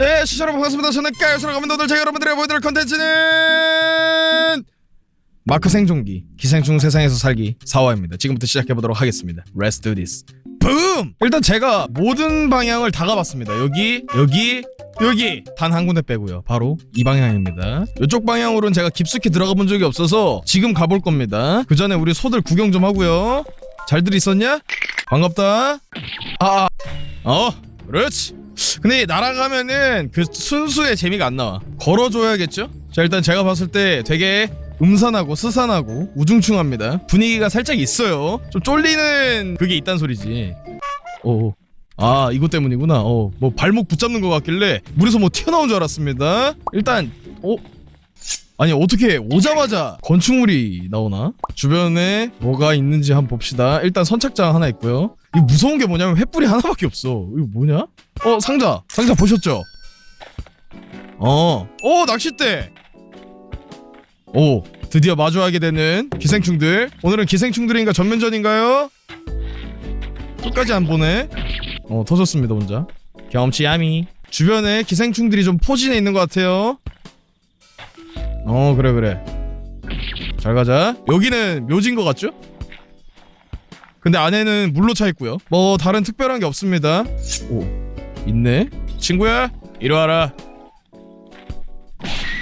네, 시청자 여러분 반갑습니다. 저는 까요스로 가면 오늘 제가 여러분들에게 보여드릴 컨텐츠는 마크 생존기 기생충 세상에서 살기 4화입니다. 지금부터 시작해보도록 하겠습니다. Let's do this. 붐! 일단 제가 모든 방향을 다 가봤습니다. 여기, 여기, 여기 단 한 군데 빼고요. 바로 이 방향입니다. 이쪽 방향으로는 제가 깊숙이 들어가 본 적이 없어서 지금 가볼 겁니다. 그 전에 우리 소들 구경 좀 하고요. 잘들 있었냐? 반갑다. 아, 아. 어, 그렇지. 근데 날아가면은 그 순수의 재미가 안 나와. 걸어줘야겠죠? 자 일단 제가 봤을 때 되게 음산하고 스산하고 우중충합니다. 분위기가 살짝 있어요. 좀 쫄리는 그게 있단 소리지. 오. 아 이것 때문이구나. 어, 뭐 발목 붙잡는 것 같길래 물에서 뭐 튀어나온 줄 알았습니다. 일단 어. 아니 어떻게 오자마자 건축물이 나오나? 주변에 뭐가 있는지 한번 봅시다. 일단 선착장 하나 있고요. 이 무서운 게 뭐냐면 횃불이 하나밖에 없어. 이거 뭐냐? 어 상자 상자 보셨죠? 어, 오 낚싯대. 오 드디어 마주하게 되는 기생충들. 오늘은 기생충들인가 전면전인가요? 끝까지 안 보네. 어 터졌습니다 혼자. 경험치 야미. 주변에 기생충들이 좀 포진해 있는 것 같아요. 어 그래 그래. 잘 가자. 여기는 묘지인 것 같죠? 근데 안에는 물로 차 있고요. 뭐 다른 특별한 게 없습니다. 오 있네. 친구야 이리 와라.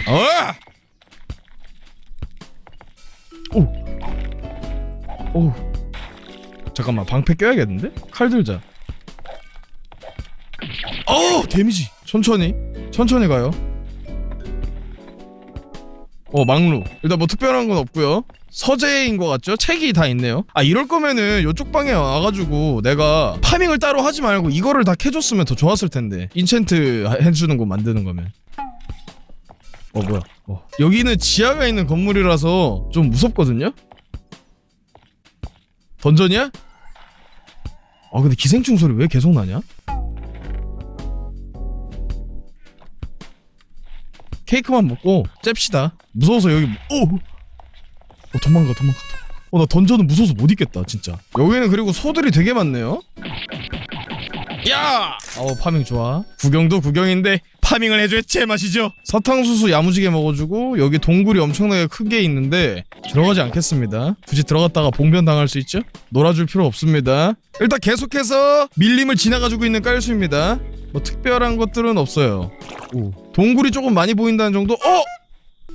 어! 오. 오. 잠깐만 방패 껴야겠는데? 칼 들자. 어 데미지. 천천히. 천천히 가요. 어 막루. 일단 뭐 특별한 건 없고요. 서재인 것 같죠? 책이 다 있네요. 아 이럴 거면은 이쪽 방에 와가지고 내가 파밍을 따로 하지 말고 이거를 다 캐줬으면 더 좋았을 텐데. 인챈트 해주는 거 만드는 거면. 어 뭐야? 어. 여기는 지하가 있는 건물이라서 좀 무섭거든요. 던전이야? 아 근데 기생충 소리 왜 계속 나냐? 케이크만 먹고 잽시다. 무서워서 여기 오, 어 도망가 도망가. 어나 던전은 무서워서 못 있겠다 진짜. 여기는 그리고 소들이 되게 많네요. 야! 어 파밍 좋아. 구경도 구경인데 파밍을 해줘야 제맛이죠. 사탕수수 야무지게 먹어주고 여기 동굴이 엄청나게 크게 있는데 들어가지 않겠습니다. 굳이 들어갔다가 봉변 당할 수 있죠? 놀아줄 필요 없습니다. 일단 계속해서 밀림을 지나가지고 있는 깔수입니다. 뭐 특별한 것들은 없어요. 오. 동굴이 조금 많이 보인다는 정도? 어!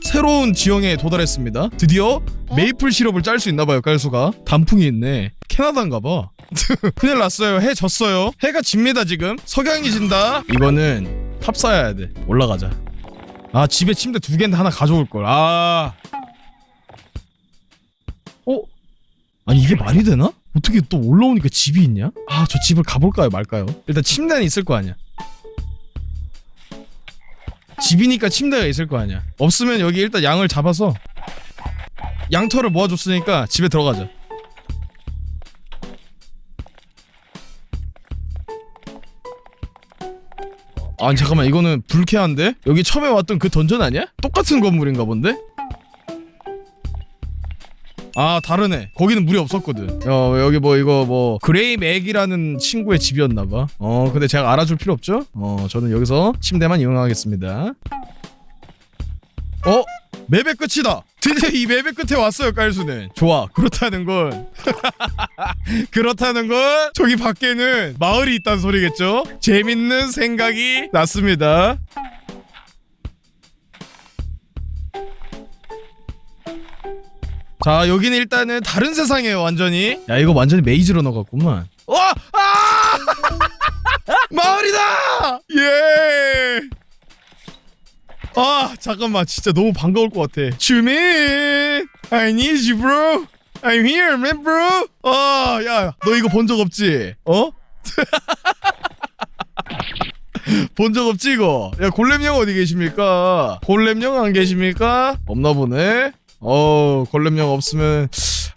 새로운 지형에 도달했습니다. 드디어 메이플 시럽을 짤 수 있나봐요, 깔수가. 단풍이 있네. 캐나다인가봐. 큰일 났어요. 해 졌어요. 해가 집니다, 지금. 석양이 진다. 이거는 탑 쌓아야 돼. 올라가자. 아, 집에 침대 두 개인데 하나 가져올걸. 아. 어? 아니, 이게 말이 되나? 어떻게 또 올라오니까 집이 있냐? 아, 저 집을 가볼까요, 말까요? 일단 침대는 있을 거 아니야. 집이니까 침대가 있을 거 아니야. 없으면 여기 일단 양을 잡아서 양털을 모아줬으니까 집에 들어가자. 아니 잠깐만 이거는 불쾌한데? 여기 처음에 왔던 그 던전 아니야? 똑같은 건물인가 본데? 아 다르네. 거기는 물이 없었거든. 어 여기 뭐 이거 뭐 그레이 맥이라는 친구의 집이었나봐. 어 근데 제가 알아줄 필요 없죠? 어 저는 여기서 침대만 이용하겠습니다. 어? 맵의 끝이다. 드디어 이 맵의 끝에 왔어요 깔수는 좋아. 그렇다는 건 그렇다는 건 저기 밖에는 마을이 있다는 소리겠죠? 재밌는 생각이 났습니다 자 여기는 일단은 다른 세상이에요 완전히 야 이거 완전히 메이즈로 넣어갔구만 와! 아! 마을이다! 예! 아 잠깐만 진짜 너무 반가울 것 같아 주민 I need you bro I'm here man bro 아야너 이거 본 적 없지? 어? 본 적 없지 이거 야 골렘 형 어디 계십니까? 골렘 형 안 계십니까? 없나 보네 어 걸렘령 없으면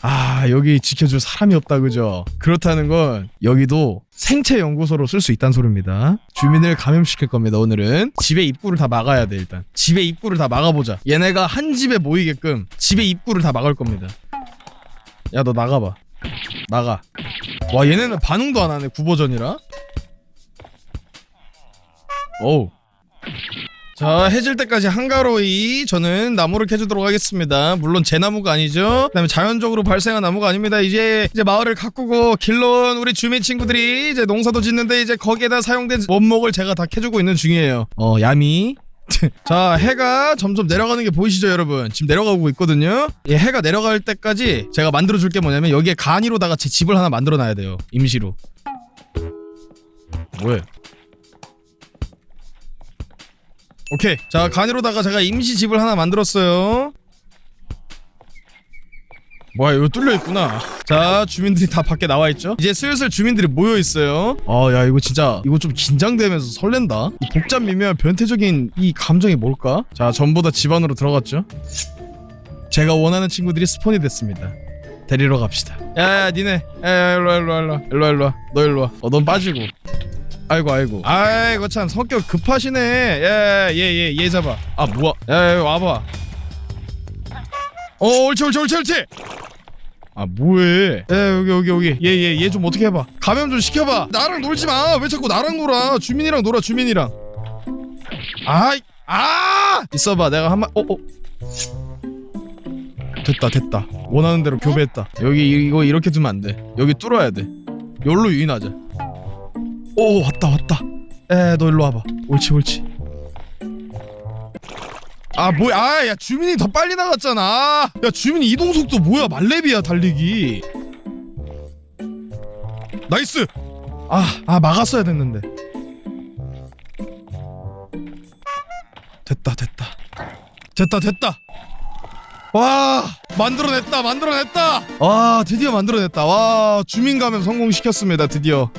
아 여기 지켜줄 사람이 없다 그죠? 그렇다는 건 여기도 생체 연구소로 쓸 수 있다는 소리입니다. 주민을 감염시킬 겁니다 오늘은. 집의 입구를 다 막아야 돼 일단. 집의 입구를 다 막아보자. 얘네가 한 집에 모이게끔 집의 입구를 다 막을 겁니다. 야 너 나가봐. 나가. 와 얘네는 반응도 안 하네 구버전이라. 어우 자 해질 때까지 한가로이 저는 나무를 캐주도록 하겠습니다. 물론 제 나무가 아니죠. 그 다음에 자연적으로 발생한 나무가 아닙니다. 이제 이제 마을을 가꾸고 길러온 우리 주민 친구들이 이제 농사도 짓는데 이제 거기에다 사용된 원목을 제가 다 캐주고 있는 중이에요. 어 야미. 자 해가 점점 내려가는 게 보이시죠 여러분? 지금 내려가고 있거든요. 이 해가 내려갈 때까지 제가 만들어 줄 게 뭐냐면 여기에 간이로다가 제 집을 하나 만들어 놔야 돼요. 임시로. 뭐해 오케이. 자 간이로다가 제가 임시 집을 하나 만들었어요. 뭐야 이거 뚫려 있구나. 자 주민들이 다 밖에 나와 있죠? 이제 슬슬 주민들이 모여 있어요. 아 야 이거 진짜 이거 좀 긴장되면서 설렌다. 이 복잡 미묘한 변태적인 이 감정이 뭘까? 자 전부 다 집 안으로 들어갔죠? 제가 원하는 친구들이 스폰이 됐습니다. 데리러 갑시다. 야야 니네. 야 일로와 일로와 일로와. 일로와 일로와. 너 일로와. 어넌 빠지고 아이고 아이고. 아이고 참 성격 급하시네. 야얘얘얘 얘 잡아. 아 뭐야? 야, 야 와봐. 어 옳지 옳지 옳지 옳지! 아 뭐해? 야 여기 여기 여기. 얘 얘 얘 좀 어떻게 해봐. 감염 좀 시켜봐. 나랑 놀지 마왜 자꾸 나랑 놀아? 주민이랑 놀아 주민이랑. 아이 아! 있어봐 내가 한마 어어. 됐다 됐다. 원하는 대로 교배했다. 여기 이거 이렇게 두면 안돼. 여기 뚫어야 돼. 여기로 유인하자 오 왔다 왔다. 에너 일로 와봐. 옳지 옳지. 아 뭐야? 아 야 주민이 더 빨리 나갔잖아. 야 주민 이동 속도 뭐야? 말레비야 달리기. 나이스! 아아 막았어야 됐는데. 됐다 됐다. 됐다 됐다. 와 만들어냈다 만들어냈다. 와 드디어 만들어냈다. 와 주민 감염 성공시켰습니다 드디어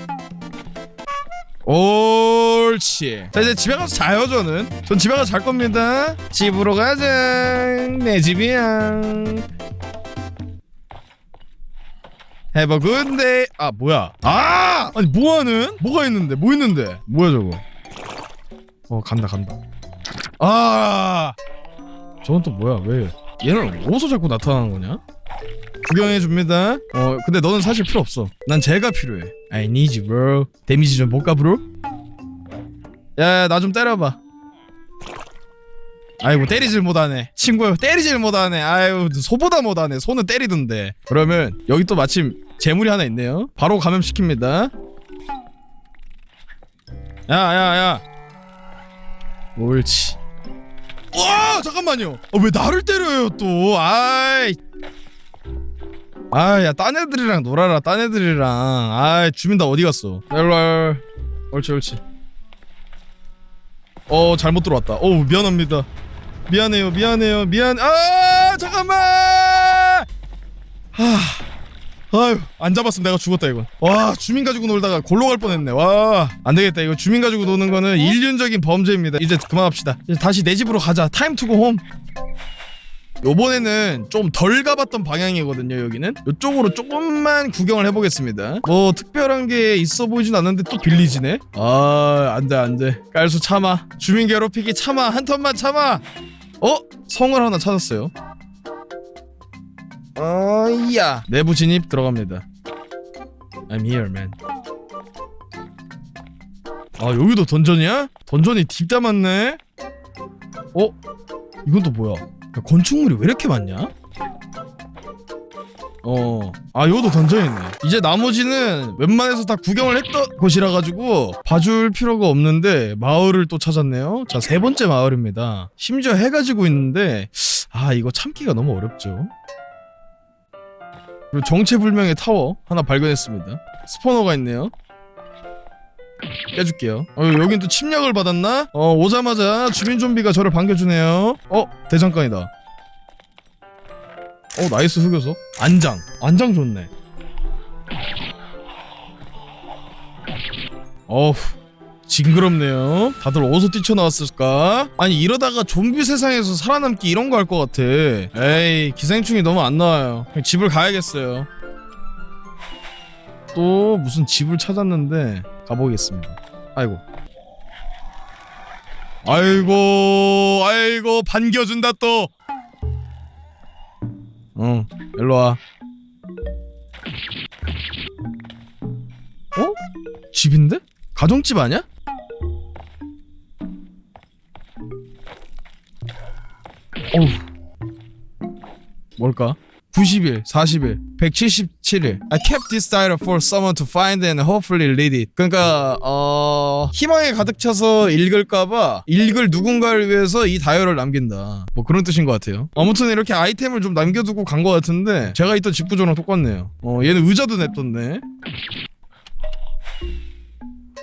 옳지. 자 이제 집에 가서 자요 저는. 전 집에 가서 잘 겁니다. 집으로 가자. 내 집이야. Have 아 뭐야? 아! 아니 뭐하는? 뭐가 있는데? 뭐 있는데? 뭐야 저거? 어 간다 간다. 아! 저건 또 뭐야? 왜 얘는 어디서 자꾸 나타나는 거냐 구경해 줍니다. 어, 근데 너는 사실 필요 없어. 난 제가 필요해. I need you, bro. 데미지 좀 볼까, bro? 야, 나 좀 때려봐. 아이고 때리질 못하네. 친구야, 때리질 못하네. 아유, 소보다 못하네. 손은 때리던데. 그러면 여기 또 마침 재물이 하나 있네요. 바로 감염시킵니다. 야, 야, 야. 옳지. 와, 잠깐만요. 아, 왜 나를 때려요 또? 아이. 아, 야, 딴 애들이랑 놀아라, 딴 애들이랑. 아, 주민 다 어디 갔어? 일로 와. 옳지, 옳지. 어, 잘못 들어왔다. 어, 미안합니다. 미안해요, 미안해요, 미안. 아, 잠깐만. 하. 아유, 안 잡았으면 내가 죽었다 이건. 와, 주민 가지고 놀다가 골로 갈 뻔했네. 와, 안 되겠다. 이거 주민 가지고 노는 거는 일륜적인 범죄입니다. 이제 그만합시다. 이제 다시 내 집으로 가자. 타임 투고 홈. 요번에는 좀 덜 가봤던 방향이거든요 여기는. 이쪽으로 조금만 구경을 해보겠습니다. 뭐 특별한 게 있어 보이진 않는데 또 빌리지네. 아 안돼 안돼. 깔수 참아. 주민 괴롭히기 참아. 한 턴만 참아. 어? 성을 하나 찾았어요. 어이야. 내부 진입 들어갑니다. I'm here man. 아 여기도 던전이야? 던전이 딥다 많네. 어? 이건 또 뭐야 야, 건축물이 왜 이렇게 많냐? 어, 아 이것도 던져있네. 이제 나머지는 웬만해서 다 구경을 했던 곳이라 가지고 봐줄 필요가 없는데 마을을 또 찾았네요. 자 세 번째 마을입니다. 심지어 해가 지고 있는데 아 이거 참기가 너무 어렵죠. 그리고 정체불명의 타워 하나 발견했습니다. 스포너가 있네요. 깨줄게요. 어, 여긴 또 침략을 받았나? 어, 오자마자 주민 좀비가 저를 반겨주네요. 어, 대장간이다. 어, 나이스 흑요소. 안장. 안장 좋네. 어후. 징그럽네요. 다들 어디서 뛰쳐나왔을까? 아니 이러다가 좀비 세상에서 살아남기 이런 거 할 것 같아. 에이 기생충이 너무 안 나와요. 그냥 집을 가야겠어요. 또 무슨 집을 찾았는데 가보겠습니다. 아이고. 아이고, 아이고, 반겨준다 또. 응, 일로 와. 어? 집인데? 가정집 아니야? 어우 뭘까? 90일, 40일, 177일. I kept this diary for someone to find and hopefully read it. 그러니까 어 희망에 가득 차서 읽을까봐 읽을 누군가를 위해서 이 다이어를 남긴다. 뭐 그런 뜻인 것 같아요. 아무튼 이렇게 아이템을 좀 남겨두고 간 것 같은데 제가 있던 집 구조랑 똑같네요. 어 얘는 의자도 냅뒀네.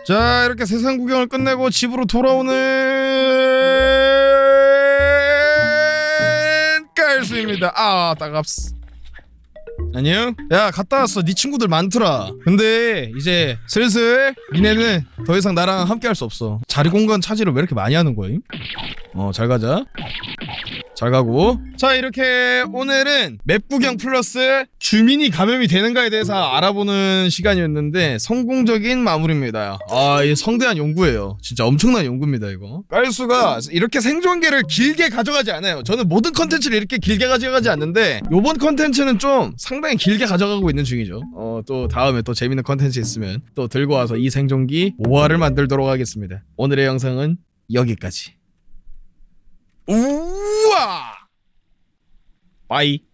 자 이렇게 세상 구경을 끝내고 집으로 돌아오는 깔수입니다. 아 따갑스. 안녕? 야 갔다 왔어 네 친구들 많더라 근데 이제 슬슬 니네는 더 이상 나랑 함께 할 수 없어 자리 공간 차지를 왜 이렇게 많이 하는 거임? 어잘 가자 잘 가고. 자 이렇게 오늘은 맵 구경 플러스 주민이 감염이 되는가에 대해서 알아보는 시간이었는데 성공적인 마무리입니다. 아이 성대한 연구예요. 진짜 엄청난 연구입니다 이거. 깔수가 이렇게 생존계를 길게 가져가지 않아요. 저는 모든 컨텐츠를 이렇게 길게 가져가지 않는데 요번 컨텐츠는 좀 상당히 길게 가져가고 있는 중이죠. 어 또 다음에 또 재밌는 컨텐츠 있으면 또 들고 와서 이 생존기 5화를 만들도록 하겠습니다. 오늘의 영상은 여기까지 우와 빠이